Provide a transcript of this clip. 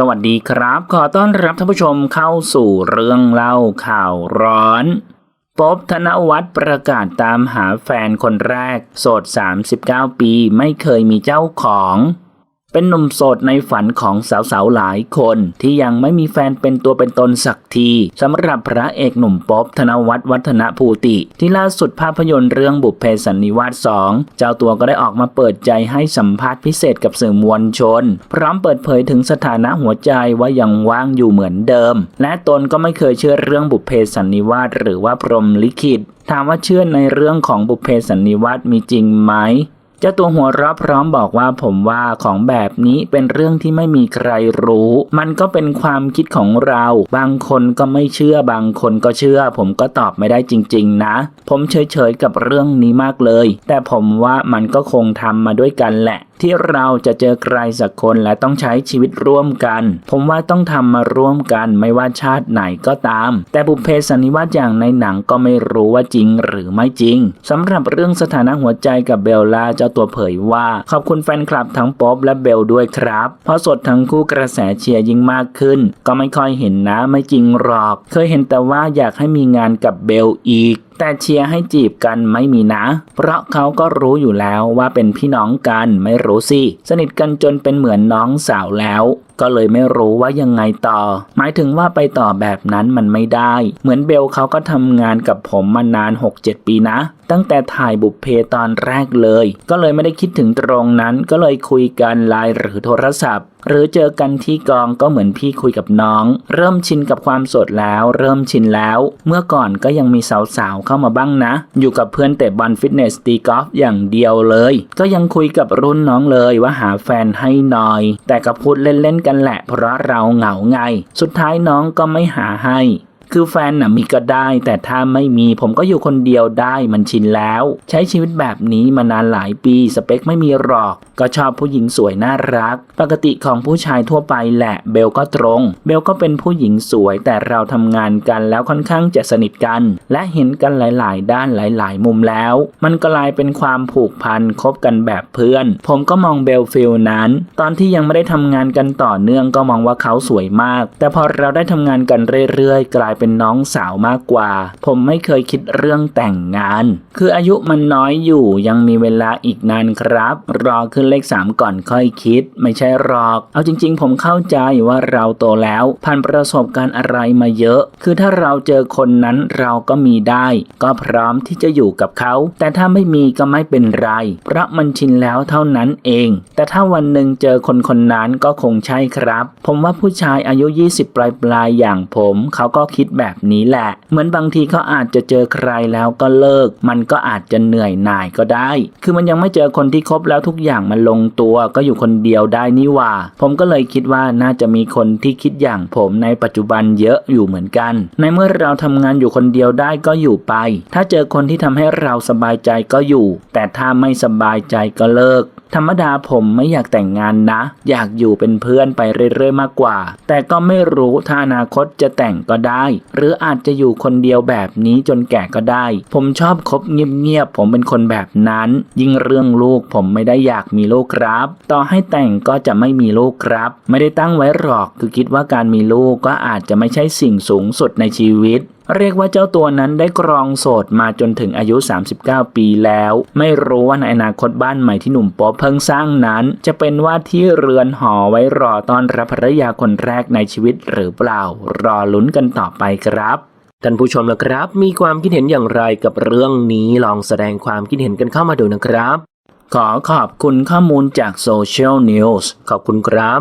สวัสดีครับ ขอต้อนรับท่านผู้ชมเข้าสู่เรื่องเล่าข่าวร้อนป๊อบธนวัฒน์ประกาศตามหาแฟนคนแรก โสด 39 ปีไม่เคยมีเจ้าของ เป็นหนุ่มโสดในฝันของสาวๆหลายคน ที่ยังไม่มีแฟนเป็นตัวเป็นตนสักทีสำหรับพระเอกหนุ่มป๊อบธนวัฒน์วัฒนภูติ ที่ล่าสุดภาพยนตร์เรื่องบุพเพสันนิวาส 2 เจ้าตัวก็ได้ออกมาเปิดใจให้สัมภาษณ์พิเศษกับสื่อมวลชน พร้อมเปิดเผยถึงสถานะหัวใจว่ายังว่างอยู่เหมือนเดิม และตนก็ไม่เคยเชื่อเรื่องบุพเพสันนิวาสหรือว่าพรหมลิขิตถามว่าเชื่อในเรื่องของบุพเพสันนิวาสมีจริงไหม เจ้าตัวหัวเราะพร้อมบอกว่าผมว่าของแบบนี้เป็นเรื่องที่ไม่มีใครรู้ มันก็เป็นความคิดของเรา บางคนก็ไม่เชื่อบางคนก็เชื่อ ผมก็ตอบไม่ได้จริง ๆ นะ ผมเฉยๆกับเรื่องนี้มากเลย แต่ผมว่ามันก็คงทำมาด้วยกันแหละ ที่เราจะเจอใครสักคนและต้องใช้ชีวิตร่วมกัน ผมว่าต้องทำมาร่วมกันไม่ว่าชาติไหนก็ตาม แต่บุพเพสันนิวาสอย่างในหนังก็ไม่รู้ว่าจริงหรือไม่จริงสำหรับเรื่องสถานะหัวใจกับเบลล่าเจ้าตัวเผยว่า ขอบคุณแฟนคลับทั้งป๊อบและเบลด้วยครับเพราะสดทั้งคู่กระแสเชียร์ยิ่งมากขึ้น ก็ไม่ค่อยเห็นนะไม่จริงหรอก เคยเห็นแต่ว่าอยากให้มีงานกับเบลอีก แต่เชียร์ให้จีบกันไม่มีนะ เพราะเขาก็รู้อยู่แล้วว่าเป็นพี่น้องกันไม่รู้สิ สนิทกันจนเป็นเหมือนน้องสาวแล้ว ก็เลยไม่รู้ว่ายังไงต่อ หมายถึงว่าไปต่อแบบนั้นมันไม่ได้ เหมือนเบลเขาก็ทำงานกับผมมานาน 6-7 ปีนะ ตั้งแต่ถ่ายบุพเพตอนแรกเลย ก็เลยไม่ได้คิดถึงตรงนั้น ก็เลยคุยกันไลน์หรือโทรศัพท์หรือเจอกันที่กองก็เหมือนพี่คุยกับน้อง เริ่มชินกับความสดแล้ว เริ่มชินแล้ว เมื่อก่อนก็ยังมีสาวๆเข้ามาบ้างนะ อยู่กับเพื่อนเตะบอลฟิตเนสตีกอล์ฟอย่างเดียวเลย ก็ยังคุยกับรุ่นน้องเลยว่าหาแฟนให้หน่อย แต่ก็พูดเล่นๆกันแหละเพราะเราเหงาไง สุดท้ายน้องก็ไม่หาให้ คือแฟนน่ะมีก็ได้ แต่ถ้าไม่มีผมก็อยู่คนเดียวได้มันชินแล้ว ใช้ชีวิตแบบนี้มานานหลายปีสเปคไม่มีหรอก ก็ชอบผู้หญิงสวยน่ารัก ปกติของผู้ชายทั่วไปแหละเบลก็ตรง เบลก็เป็นผู้หญิงสวยแต่เราทำงานกันแล้วค่อนข้างจะสนิทกัน และเห็นกันหลาย ๆ ด้านหลาย ๆ มุมแล้ว มันกลายเป็นความผูกพันคบกันแบบเพื่อน ผมก็มองเบลฟิลนั้น ตอนที่ยังไม่ได้ทำงานกันต่อเนื่องก็มองว่าเขาสวยมาก แต่พอเราได้ทำงานกันเรื่อย ๆ กลายเป็นน้องสาวมากกว่า ผมไม่เคยคิดเรื่องแต่งงาน คืออายุมันน้อยอยู่ยังมีเวลาอีกนานครับ รอขึ้นเลขสามก่อนค่อยคิด ไม่ใช่หรอก เอาจริง ๆ ผมเข้าใจว่าเราโตแล้วผ่านประสบการณ์อะไรมาเยอะ คือถ้าเราเจอคนนั้นเราก็มีได้ ก็พร้อมที่จะอยู่กับเขา แต่ถ้าไม่มีก็ไม่เป็นไร เพราะมันชินแล้วเท่านั้นเอง แต่ถ้าวันหนึ่งเจอคนคนนั้นก็คงใช่ครับ ผมว่าผู้ชายอายุ 20 ปลายๆอย่างผม เขาก็คิดแบบนี้แหละ เหมือนบางทีเขาอาจจะเจอใครแล้วก็เลิก มันก็อาจจะเหนื่อยหน่ายก็ได้ คือมันยังไม่เจอคนที่คบแล้วทุกอย่างมันลงตัว ก็อยู่คนเดียวได้นี่ว่า ผมก็เลยคิดว่าน่าจะมีคนที่คิดอย่างผมในปัจจุบันเยอะอยู่เหมือนกัน ในเมื่อเราทำงานอยู่คนเดียวได้ก็อยู่ไป ถ้าเจอคนที่ทำให้เราสบายใจก็อยู่ แต่ถ้าไม่สบายใจก็เลิก ธรรมดาผมไม่อยากแต่งงานนะ อยากอยู่เป็นเพื่อนไปเรื่อยๆมากกว่า แต่ก็ไม่รู้ถ้าอนาคตจะแต่งก็ได้ หรืออาจจะอยู่คนเดียวแบบนี้จนแก่ก็ได้ ผมชอบคบเงียบๆผมเป็นคนแบบนั้น ยิ่งเรื่องลูกผมไม่ได้อยากมีลูกครับ ต่อให้แต่งก็จะไม่มีลูกครับ ไม่ได้ตั้งไว้หรอกคือคิดว่าการมีลูกก็อาจจะไม่ใช่สิ่งสูงสุดในชีวิต เรียกว่าเจ้าตัวนั้นได้กรองโสดมาจนถึงอายุ 39 ปีแล้ว ไม่รู้ว่าในอนาคตบ้านใหม่ที่หนุ่มป๊อปเพิ่งสร้างนั้น จะเป็นว่าที่เรือนหอไว้รอต้อนรับภรรยาคนแรกในชีวิตหรือเปล่า รอลุ้นกันต่อไปครับท่านผู้ชมนะครับ มีความคิดเห็นอย่างไรกับเรื่องนี้ลองแสดงความคิดเห็นกันเข้ามาดูนะครับ ขอขอบคุณข้อมูลจากโซเชียลนิวส์ขอบคุณครับ